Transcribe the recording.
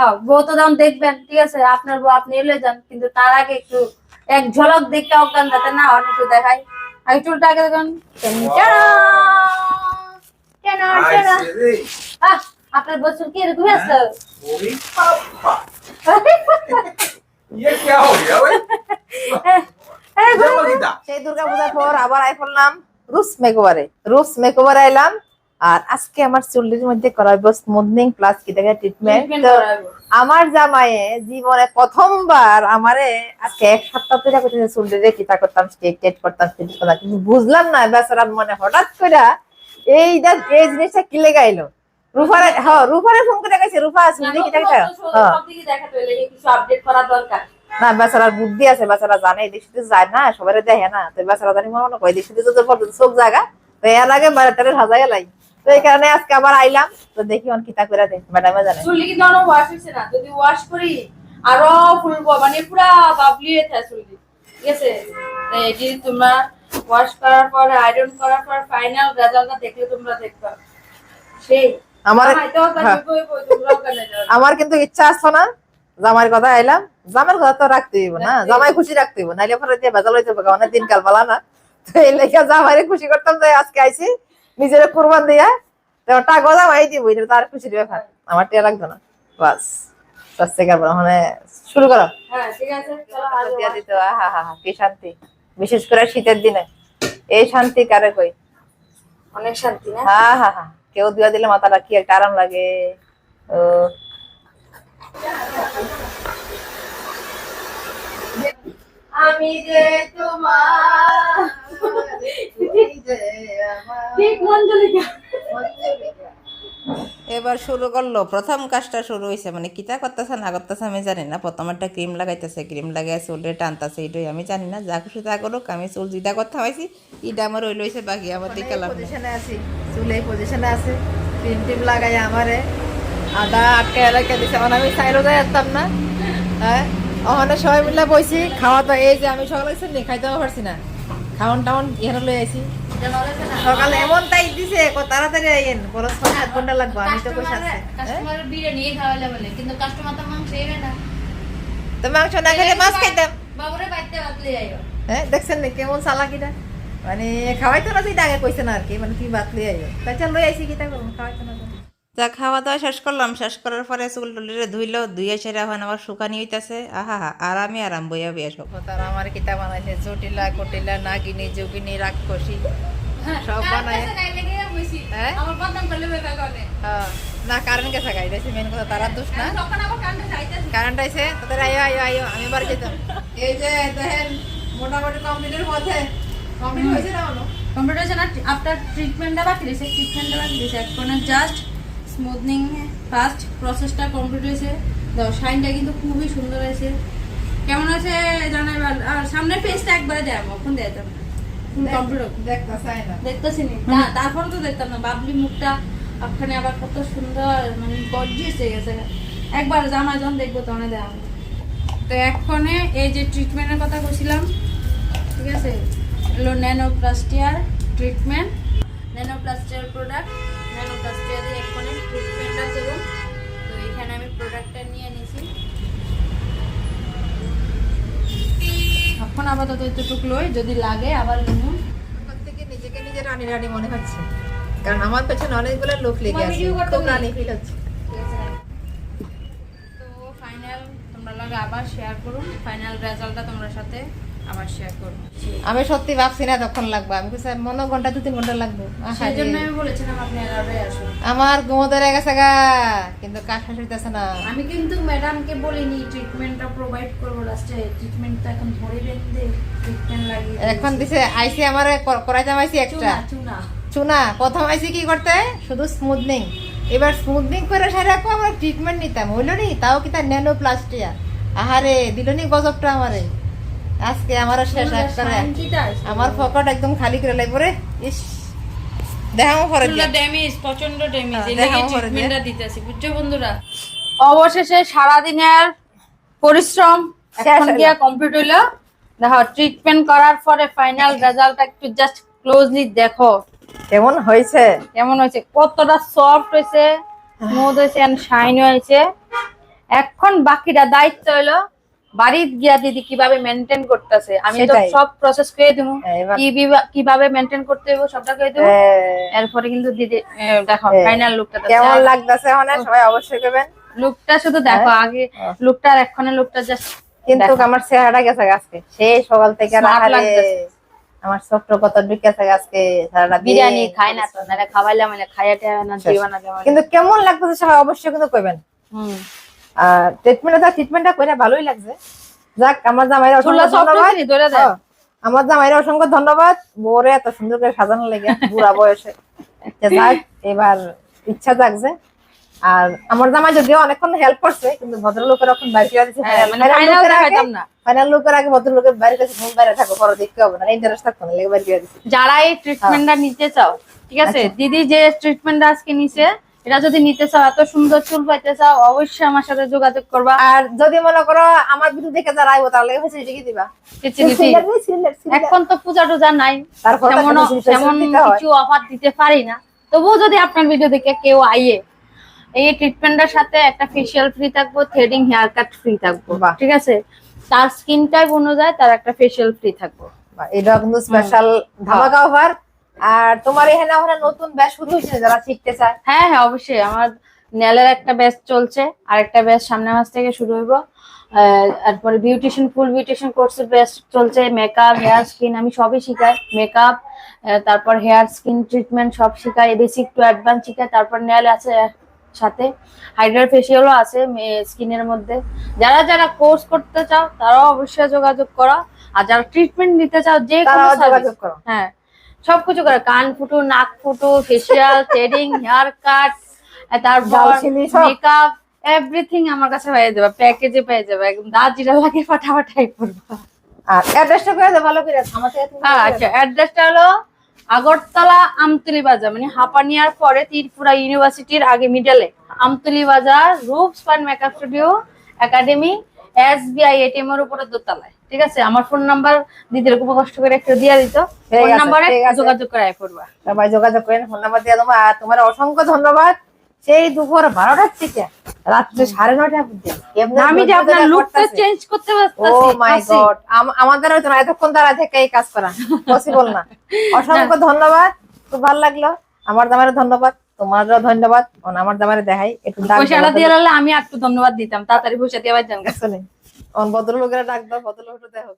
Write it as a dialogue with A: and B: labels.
A: হ্যাঁ বউ তো দাম দেখবেন ঠিক আছে? আপনার বউ আপনি এলে যান কিন্তু তার আগে একটু এক ঝলক দেখতে অজ্ঞান যাতে না অনেক একটু দেখাই। আগে চুলটা আগে দেখুন। আপনার বছর কি এরকম আছে?
B: হ্যাঁ, হ্যাঁ,
C: সেই দুর্গা পূজার পর আবার আই করলাম রুপস মেকওভারে রুপস মেকওভারে আইলাম আর আজকে আমার চুলের মধ্যে করা হইব স্মুথনিং প্লাস কি দেখে ট্রিটমেন্ট
A: করাবো।
C: আমার জামাইয়ে জীবনে প্রথমবার আমারে আজকে এক সপ্তাহ ধরে করতেছে চুলের কিতা করতাম স্টেট টেট করতাম কিন্তু বুঝলাম না বেচারা মানে হঠাৎ করে এই এই জিনিসটা কি লেগাইলো রুফারে হ্যাঁ রুফারে ফোন করে গেছে রুফা কিতা হ্যাঁ।
A: কিছু আপডেট করা দরকার।
C: না বেচারার বুদ্ধি আছে বেচারা জানে এদিক সেদিক যায় না সবাই দেখে না। তো বেচারা জানি মনে কয় এদিক সেদিক চোখ জায়গা তো এর আগে বাড়িটারে সাজাই লাই। তো এই কারণে আজকে আবার আইলাম। তো দেখি অন কিতা করে দে ম্যাডামে জানে।
A: চুলি কিন্তু অনেক ওয়াশ হয়েছে না। যদি ওয়াশ করি আরও ফুলবো মানে পুরা বাবলি হয়ে থাকে চুলি এটি তোমরা ওয়াশ করার পরে আয়রন করার পর ফাইনাল রেজাল্টটা দেখলে তোমরা দেখবা। সেই।
C: আমার হ্যাঁ। আমার কিন্তু ইচ্ছা আসতো না জামাইর কথা আইলাম। জামাইর কথা তো রাখতে হইব না। জামাই খুশি রাখতে হইব। নাইলে পরে দিয়ে ভেজাল হইতে হবে অনেক দিনকাল পালা না। তো এই লেখা জামাইরে খুশি করতাম যে আজকে আইছি। নিজের কুরবান দিয়া তো টাকা জামাই দিব এটা তার খুশির ব্যাপার। আমার টিয়া লাগতো না। বাস শুরু করো।
A: হ্যাঁ
C: কি শান্তি? বিশেষ করে শীতের দিনে। এই শান্তি কারে কই?
A: অনেক শান্তি না?
C: হা হা হা কেউ দিয়া দিলে মাথাটা কি একটা আরাম লাগে। ও।
A: আমি যে তোমার
D: এবার শুরু করল। প্রথম কাজটা শুরু হয়েছে মানে কিতা করতেছে না করতেছে আমি জানি না। প্রথম একটা ক্রিম লাগাইতেছে, ক্রিম লাগাই চুলে টানতেছে, এটাই আমি জানি না। যা খুশি তা করুক, আমি চুল যেটা করতে হয়েছি এটা আমার ওই লইছে বাকি আমার দিকে।
C: পজিশনে আছি, চুলে পজিশনে আছে। ক্রিম টিম লাগাই আমারে, আদা আটকে এলাকা দিছে। মানে আমি সাইরো যাই আসতাম না। হ্যাঁ? ওখানে সবাই মিলে বইছি, খাওয়া তো এই যে আমি সকালে নি খাইতে পারছি না। খাওয়ান টাউন এখানে লই আইছি। সকালে এমন তাই দিছে কো তাড়াতাড়ি আইয়েন বড় ছয় সাত ঘণ্টা লাগবে আমি তো কইছি আছে?
A: কাস্টমার বিরিয়ানি খাওয়ালে বলে কিন্তু কাস্টমার তো মাংস এবে না।
C: তো মাংস না খেলে মাছ খাইতাম।
A: বাবুরে বাইতে বাতলে যাইও
C: হ্যাঁ দেখছেন না কেমন চালাকিটা? মানে খাওয়াইতো না তুই আগে কইছে না আর কি মানে তুই বাতলি আইও। তাই চল লই আইছি কিতা করব? খাওয়াইতো না তো।
D: যা খাওয়া দাওয়া শেষ করলাম শেষ করার পরে চুল টুলিরে ধুইলো ধুয়ে সেরা এখন আবার শুকানি হইতাছে। আহা হা আরামে আরাম বইয়া বইয়া সব।
C: তার আমার কিতা বানাইছে জটিলা কটিলা নাগিনী যোগিনী রাক্ষসী। সব বানায় হ্যাঁ?
A: বেকা করে।
C: হ্যাঁ। না কারেন্ট গেছে দেখছি মেন কথা তারা দোষ না। কারেন্ট আইছে তাদের আইও আইও আইও আমি বাড়ি যেতাম এই যে দেখেন মোটামুটি কমপ্লিটের পথে কমপ্লিট হয়েছে না হলো
A: কম্পিউটার না আপনার ট্রিটমেন্টটা বাকি রয়েছে ট্রিটমেন্টটা বাকি রয়েছে। এখন জাস্ট স্মুথনিং ফার্স্ট প্রসেসটা কমপ্লিট হয়েছে। তো শাইনটা কিন্তু খুবই সুন্দর হয়েছে। কেমন আছে জানাই ভালো আর সামনের ফেসটা একবারে দেয় কখন দেয়
C: দেখতে
A: দেখতেছি না। তারপরে তো দেখতাম না বাবলি মুখটা ওখানে আবার কত সুন্দর মানে গর্জিয়াস হয়ে গেছে। একবার জামা যখন দেখব তখন দেওয়া তো এক্ষণে এই যে ট্রিটমেন্টের কথা বলছিলাম ঠিক আছে? এলো ন্যানোপ্লাস্টিয়ার ট্রিটমেন্ট ন্যানোপ্লাস্টিয়ার প্রোডাক্ট প্রোডাক্টটা নিয়ে নিছি। এখন আপাতত এতটুকু লই যদি লাগে আবার
C: নেব থেকে নিজেকে নিজে রানী রানী মনে হচ্ছে। কারণ আমার পেছনে অনেকগুলো লোক লেগে আছে খুব রানী ফিল হচ্ছে।
A: তো ফাইনাল তোমরা লাগে আবার শেয়ার করুন ফাইনাল রেজাল্টটা তোমরা সাথে আবার শেয়ার করুন
C: আমি সত্যি ভাবছি না তখন লাগবে। আমি কিছু মনে ঘণ্টা দু তিন ঘণ্টা লাগবে।
A: সেই জন্য আমি বলেছিলাম আপনি এগারোটায় আসুন।
C: আমার ঘুমো ধরে গেছে গা কিন্তু কাজ না।
A: আমি কিন্তু ম্যাডামকে বলিনি ট্রিটমেন্টটা প্রোভাইড করব লাস্টে ট্রিটমেন্টটা এখন ধরে বেঁধে ট্রিটমেন্ট লাগিয়ে
C: এখন দিছে আইসি আমার করাইতে আইসি একটা।
A: চুনা
C: প্রথম আইসি কি করতে? শুধু স্মুথনিং এবার স্মুথনিং করে সেরে আমার ট্রিটমেন্ট নিতাম। হইল নি? তাও কি তার ন্যানো প্লাস্টিয়া আহারে দিল নি গজবটা আমারে। আজকে আমারও শেষ এক করে আমার পকেট একদম খালি করে লাগবে রে। ইস। দেখামো পরে দিয়া।
A: ড্যামেজ প্রচণ্ড ড্যামেজ
C: হ্যাঁ,
A: এই
C: দেখাও
A: ট্রিটমেন্টটা দিতেছি? বুঝছ বন্ধুরা? অবশেষে সারা দিনের পরিশ্রম এখন গিয়া কমপ্লিট হইল। দেখো ট্রিটমেন্ট করার পরে ফাইনাল রেজাল্টটা একটু জাস্ট ক্লোজলি দেখো।
C: কেমন হয়েছে?
A: কেমন হয়েছে? কতটা সফট হয়েছে স্মুথ হয়েছে এন্ড শাইন হয়েছে। এখন বাকিটা দায়িত্ব হলো বাড়ির গিয়া দিদি কীভাবে মেনটেন করতেছে আমি তো সব প্রসেস করে দেবো কীভাবে মেনটেন করতে হবে সবটা করে দেবো এরপরে কিন্তু দিদি দেখো ফাইনাল লুকটা
C: কেমন লাগতেছে মানে সবাই অবশ্যই করবেন
A: লুকটা শুধু দেখো আগে
C: হ্যাঁ।
A: লুকটা আর এক্ষণে লুকটা জাস্ট
C: কিন্তু আমার চেহারাটা গেছে আজকে। সেই সকাল থেকে। আমার ছোট্ট কত ঢুকেছে আজকে সারাটা।
A: বিরিয়ানি খাই না তো নাহলে খাওয়াইলে মানে খাইয়াতে না দিবা না।
C: কিন্তু কেমন লাগতেছে সবাই অবশ্যই কিন্তু কইবেন।
A: হুম।
C: ট্রিটমেন্টটা ট্রিটমেন্টটা করে ভালোই লাগছে। যাক আমার জামাইরা আমার জামাইরা অসংখ্য ধন্যবাদ। বোরে এত সুন্দর করে সাজানো লেগে বুড়া বয়সে। যাক এবার ইচ্ছা জাগছে। আর আমার জামাই যদিও অনেকক্ষণ হেল্প করছে কিন্তু ভদ্রলোকের এখন বাইরে দিচ্ছে
A: ফাইনাল
C: লোকের আগে ভদ্রলোকের বাইরে কাছে ঘুম বাইরে থাকো পরে দেখতে হবে না। ইন্টারেস্ট থাকতো না লেগে বাইরে দিচ্ছে
A: যারা এই ট্রিটমেন্টটা নিতে চাও ঠিক আছে?
C: আচ্ছা।
A: দিদি যে ট্রিটমেন্টটা আজকে নিছে এটা যদি নিতে চাও এত সুন্দর চুল পাইতে চাও অবশ্যই আমার সাথে যোগাযোগ করবা।
C: আর যদি মনে করো আমার ভিডিও দেখে যারা আইবো তাহলে ফেসিলিটি কি দিবা।
A: এখন তো পূজা টুজা নাই। তেমন। কিছু অফার দিতে পারি না। তবুও যদি আপনার ভিডিও দেখে কেউ আইয়ে এই ট্রিটমেন্টের সাথে একটা ফেসিয়াল ফ্রি থাকব থ্রেডিং হেয়ার কাট ফ্রি থাকব। ঠিক আছে? তার স্কিন টাইপ অনুযায়ী তার একটা ফেসিয়াল ফ্রি থাকব।
C: এটা কিন্তু স্পেশাল ধামাকা অফার আর তোমার এখানে ওখানে নতুন ব্যাচ শুরু হয়েছে যারা শিখতে চায়?
A: হ্যাঁ হ্যাঁ অবশ্যই। আমার নেলের একটা ব্যাচ চলছে আর একটা ব্যাচ সামনের মাস থেকে শুরু হইব। তারপরে বিউটিশিয়ান ফুল বিউটিশিয়ান কোর্সের ব্যাচ চলছে মেকআপ হেয়ার স্কিন আমি সবই শিখাই। মেকআপ তারপর হেয়ার স্কিন ট্রিটমেন্ট সব শিখাই বেসিক টু অ্যাডভান্স শিখাই তারপর নেল আছে সাথে। হাইড্রাল ফেসিয়ালও আছে স্কিনের মধ্যে। যারা যারা কোর্স করতে চাও তারাও অবশ্যই যোগাযোগ করো। আর যারা ট্রিটমেন্ট নিতে চাও যে কোনো
C: যোগাযোগ করো।
A: হ্যাঁ। সবকিছু করে কান ফুটো নাক ফুটো ফেসিয়াল থ্রেডিং হেয়ার কাট তারপর মেকআপ এভরিথিং আমার কাছে পেয়ে যাবে প্যাকেজে পেয়ে যাবে একদম দাঁত যেটা লাগে ফাটাফাটাই করব।
C: আর অ্যাড্রেসটা করে দাও ভালো করে।
A: হ্যাঁ আচ্ছা। অ্যাড্রেসটা হলো আগরতলা আমতলি বাজার মানে হাপানিয়ার পরে ত্রিপুরা ইউনিভার্সিটির আগে মিডলে Amtali Bazar Roop span makeup studio academy SBI ATM এর উপরে দোতলায়। ঠিক আছে? আমার ফোন নাম্বার দিদির খুব কষ্ট করে একটু দিয়ে দিত। ফোন নাম্বারে যোগাযোগ করাই করবা।
C: সবাই যোগাযোগ করেন ফোন নাম্বার দিয়ে দেবো। আর তোমার অসংখ্য ধন্যবাদ। সেই দুপুর বারোটার থেকে রাত্রে সাড়ে পর্যন্ত।
A: আমি যে আপনার লুকটা চেঞ্জ করতে
C: ও মাই গড আমাদের হয়তো এতক্ষণ তারা থেকে এই কাজ করা পসিবল না। অসংখ্য ধন্যবাদ। খুব ভালো লাগল। আমার দামারে ধন্যবাদ তোমারও ধন্যবাদ। আমার দামারে দেখাই। একটু
A: পয়সাটা দিয়ে আমি একটু ধন্যবাদ দিতাম। তাড়াতাড়ি পয়সা দিয়ে আবার জান
C: আসলে ভদ্রলোকেরা ডাক দাও ভদ্রলোকটা দেখো।